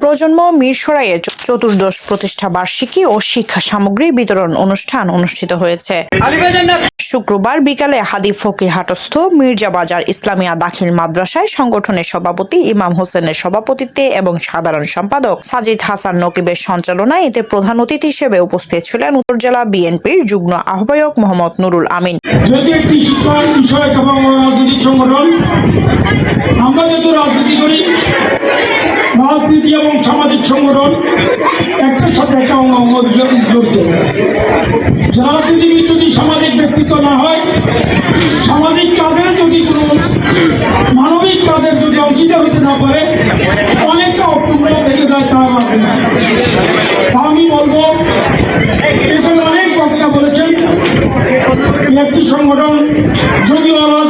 প্রজন্ম মিরসরাইয়ে চতুর্দশ প্রতিষ্ঠা বার্ষিকী ও শিক্ষা সামগ্রী বিতরণ অনুষ্ঠান অনুষ্ঠিত হয়েছে। শুক্রবার বিকালে হাদি ফকির হাটস্থ মির্জা বাজার ইসলামিয়া দাখিল মাদ্রাসায় সংগঠনের সভাপতি ইমাম হোসেনের সভাপতিত্বে এবং সাধারণ সম্পাদক সাজিদ হাসান নকিবের সঞ্চালনায় এতে প্রধান অতিথি হিসেবে উপস্থিত ছিলেন উত্তর জেলা বিএনপির যুগ্ম আহ্বায়ক মোহাম্মদ নুরুল আমিন। সংগঠন রাজনীতি এবং সামাজিক সংগঠন একটার সাথে একটা অঙ্গ অঙ্গ জড়ি- জড়িত রাজনীতিবিদ যদি না হয়, সামাজিক কাজের যদি কোনো মানবিক কাজের যদি অংশীদার হতে না পারে, অনেকটা অপূর্ণ থেকে যায় তার মাধ্যমে আমি বলব, এখানে অনেক বক্তা বলেছেন, একটি সংগঠন যদি রাজনৈতিকভাবে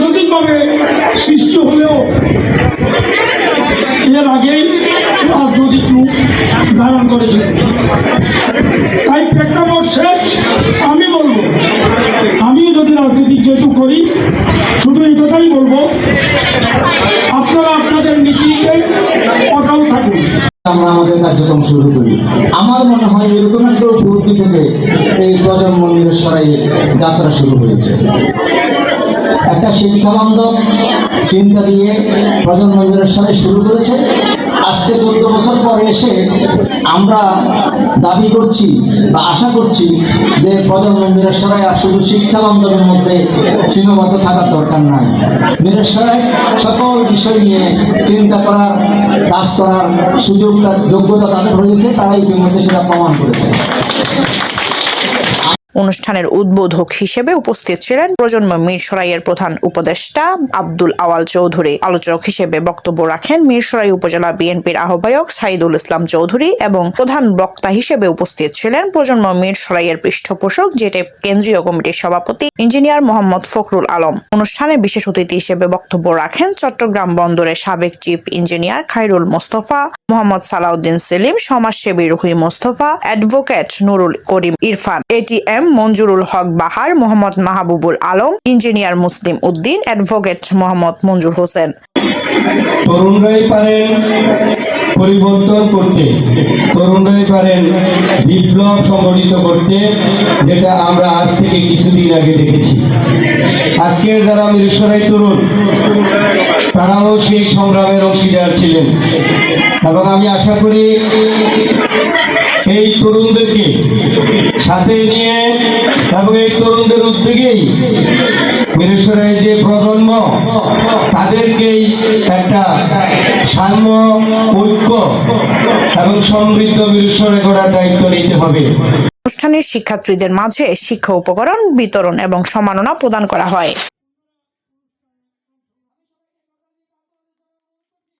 কার্যক্রম শুরু করি। আমার মনে হয় এরকম একটা উপলব্ধি থেকে এই প্রজন্ম নিরসরাই যাত্রা শুরু হয়েছে। একটা শিক্ষা বান্ধব চিন্তা দিয়ে প্রজন্ম নিরসরাই শুরু করেছে। আজকে চোদ্দ বছর পরে এসে আমরা দাবি করছি বা আশা করছি যে প্রজন্ম নিরসরাই আর শুধু শিক্ষা বান্ধবের মধ্যে সীমাবদ্ধ থাকার দরকার নাই। নিরসরাই সকল বিষয় নিয়ে চিন্তা করার কাজ করার সুযোগটা যোগ্যতা তাদের হয়েছে তারা ইতিমধ্যে সেটা প্রমাণ করেছে। অনুষ্ঠানের উদ্বোধক হিসেবে উপস্থিত ছিলেন প্রজন্ম মিরসরাইয়ের প্রধান উপদেষ্টা আব্দুল আওয়াল চৌধুরী। আলোচক হিসেবে বক্তব্য রাখেন মিরসরাই উপজেলা বিএনপির আহ্বায়ক সাইদুল ইসলাম চৌধুরী এবং প্রধান বক্তা হিসেবে উপস্থিত ছিলেন প্রজন্ম মিরসরাইয়ের পৃষ্ঠপোষক যেটি কেন্দ্রীয় কমিটির সভাপতি ইঞ্জিনিয়ার মোহাম্মদ ফখরুল আলম। অনুষ্ঠানে বিশেষ অতিথি হিসেবে বক্তব্য রাখেন চট্টগ্রাম বন্দরের সাবেক চিফ ইঞ্জিনিয়ার খাইরুল মোস্তফা মোহাম্মদ সালাউদ্দিন সেলিম, সমাজসেবী Ruhi Mostafa, advocate Nurul Karim Irfan ATM Monjurul Haque Bahar, Mohammad Mahbubul Alam, engineer Muslim Uddin, advocate Mohammad Monjur Hossain. তরুণরাই পারেন পরিবর্তন করতে, তরুণরাই পারেন বিপ্লব সংগঠিত করতে, যেটা আমরা আজ থেকে কিছুদিন আগে দেখেছি। আজকের যারা মিরসরাই তরুণ তারাও সেই সংগ্রামের অংশীদার ছিলেন। এবং আমি আশা করি এই তরুণদেরকে সাথে নিয়ে এবং এই তরুণদের উদ্যোগেই মিরেশ্বরের যে প্রজন্ম তাদেরকেই একটা সাম্য, ঐক্য এবং সমৃদ্ধ মিরেশ্বরে গড়ার দায়িত্ব নিতে হবে। অনুষ্ঠানে শিক্ষার্থীদের মাঝে শিক্ষা উপকরণ, বিতরণ এবং সম্মাননা প্রদান করা হয়।